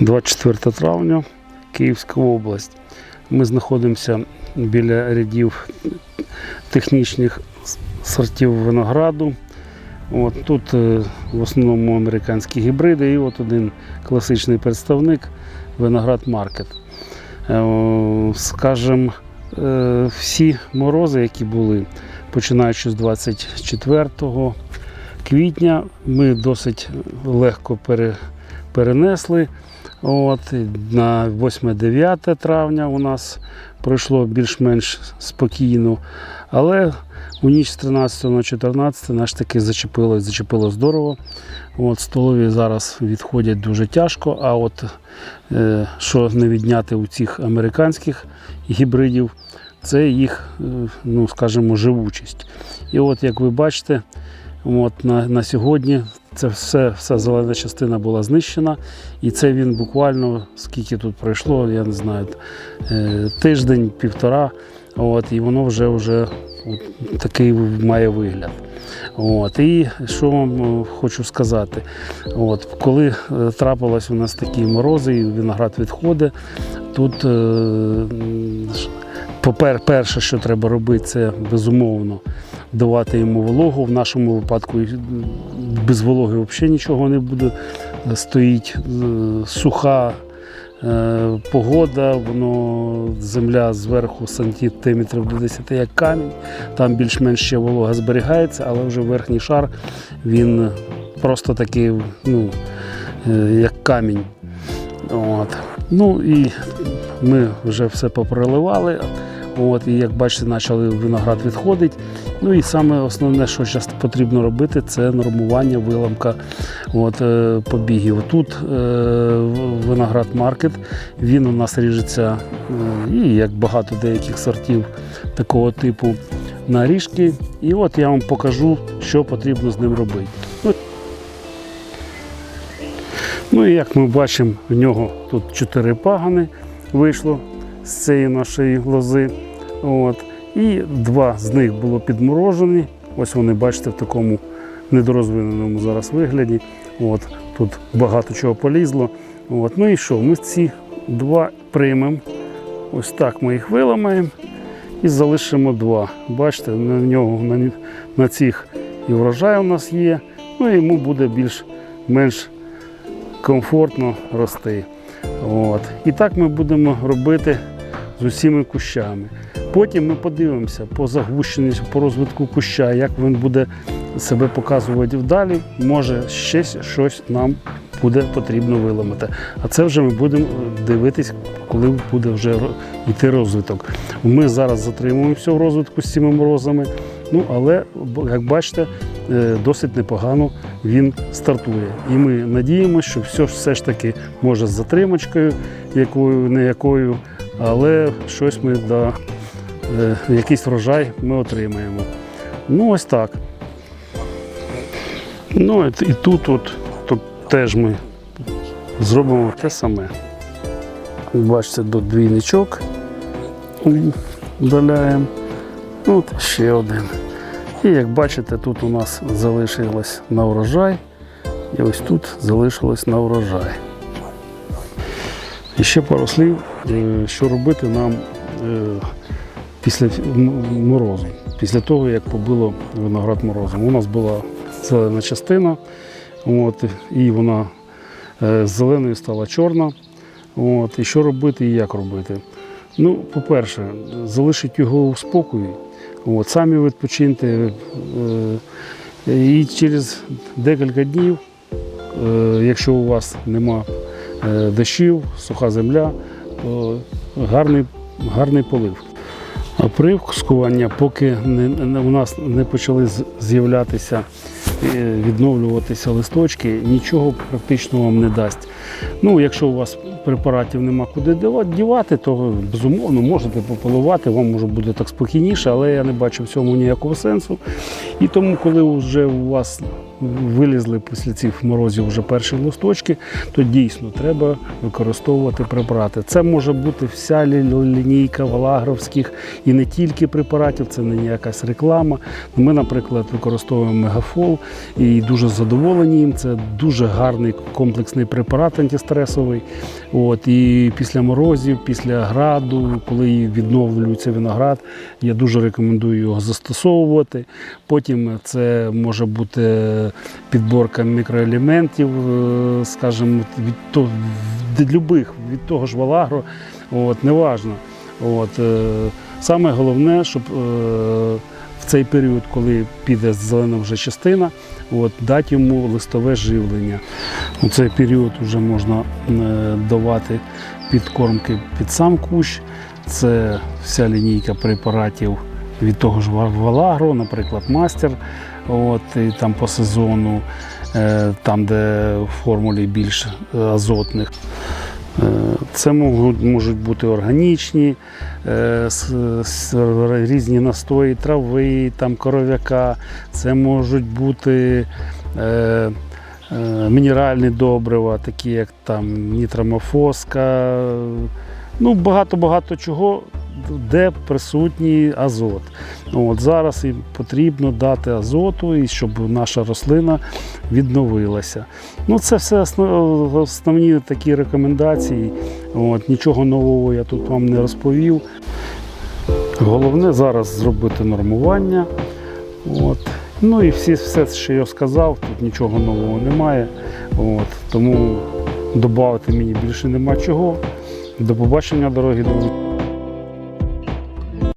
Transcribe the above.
24 травня, Київська область. Ми знаходимося біля рядів технічних сортів винограду. От, тут е, в основному американські гібриди і от один класичний представник виноград Маркет. Е, Скажем, е, всі морози, які були, починаючи з 24 квітня, ми досить легко перенесли. От, на 8-9 травня у нас пройшло більш-менш спокійно. Але у ніч з 13 на 14 наш таки зачепило, зачепило здорово. От, столові зараз відходять дуже тяжко, а от е, що не відняти у цих американських гібридів, це їх, е, ну, скажімо, живучість. І от, як ви бачите, от на, на сьогодні це все, вся зелена частина була знищена. І це він буквально, скільки тут пройшло, я не знаю, е, тиждень, півтора. От, і воно вже, вже от, такий має вигляд. От, і що вам е, хочу сказати, от, коли е, трапилось у нас такі морози, і виноград відходить, тут е, перше, що треба робити, це безумовно давати йому вологу. В нашому випадку без вологи взагалі нічого не буде. Стоїть е, суха е, погода, воно земля зверху сантиметрів до 10 як камінь. Там більш-менш ще волога зберігається, але вже верхній шар він просто такий, ну, е, як камінь. От. Ну і ми вже все попроливали. От, і як бачите, почали виноград відходить. Ну і саме основне, що зараз потрібно робити, це нормування виламка от, е, побігів. Тут е, виноград маркет, він у нас ріжеться, е, як багато деяких сортів такого типу на ріжки. І от я вам покажу, що потрібно з ним робити. Ну, Ну і як ми бачимо, в нього тут чотири пагани вийшло з цієї нашої лози. От. І два з них було підморожені. Ось вони, бачите, в такому недорозвиненому зараз вигляді. От. Тут багато чого полізло. От. Ну і що? Ми ці два приймемо. Ось так ми їх виламаємо і залишимо два. Бачите, на нього на, на цих і врожай у нас є. Ну і йому буде більш-менш комфортно рости. От. І так ми будемо робити з усіма кущами. Потім ми подивимося по загущеності, по розвитку куща, як він буде себе показувати вдалі. Може, ще щось нам буде потрібно виламати. А це вже ми будемо дивитись, коли буде вже йти розвиток. Ми зараз затримуємося в розвитку з цими морозами. Ну, але, як бачите, е, досить непогано він стартує. І ми надіємося, що все, все ж таки може з затримочкою, якою не якою, але щось ми да, е, якийсь врожай ми отримаємо. Ну, ось так. Ну, і, тут, от, тут теж ми зробимо те саме. Бачите, тут двійничок удаляємо. От ще один. І як бачите, тут у нас залишилось на врожай, і ось тут залишилось на врожай. І ще пару слів, е, що робити нам е, після морозу, після того, як побило виноград морозом. У нас була зелена частина, от, і вона е, з зеленою стала чорна. От, і що робити і як робити? Ну, по-перше, залишить його у спокої. От, самі відпочиньте. Е, і через декілька днів, е, якщо у вас нема е, дощів, суха земля, гарний, гарний полив. А привкускування, поки не, у нас не почали з'являтися, відновлюватися листочки, нічого практично вам не дасть. Ну, якщо у вас препаратів нема куди дівати, то безумовно можете попилувати, вам може буде так спокійніше, але я не бачу в цьому ніякого сенсу. І тому, коли вже у вас вилізли після цих морозів вже перші листочки, то дійсно треба використовувати препарати. Це може бути вся лінійка валагровських і не тільки препаратів, це не якась реклама. Ми, наприклад, використовуємо мегафол і дуже задоволені їм. Це дуже гарний комплексний препарат антистресовий. От, і після морозів, після граду, коли відновлюється виноград, я дуже рекомендую його застосовувати. Потім це може бути підборка мікроелементів, е, скажімо, від, то, від любих, від того ж валагро, от, неважно. От, е, саме головне, щоб е, в цей період, коли піде зелена вже частина, от, дати йому листове живлення. У цей період вже можна давати підкормки під сам кущ. Це вся лінійка препаратів від того ж Ва- Валагро, наприклад, мастер. От, і там по сезону, е, там, де в формулі більш азотних. Е, Це можуть, бути органічні, е, різні настої трави, там, коров'яка, це можуть бути мінеральні добрива, такі як там нітромофоска, ну, багато-багато чого, де присутній азот. От, зараз їм потрібно дати азоту, і щоб наша рослина відновилася. Ну, це все основні такі рекомендації. От, нічого нового я тут вам не розповів. Головне зараз зробити нормування. От. Ну і всі, все, що я сказав, тут нічого нового немає. От. Тому додати мені більше нема чого. До побачення, дорогі друзі.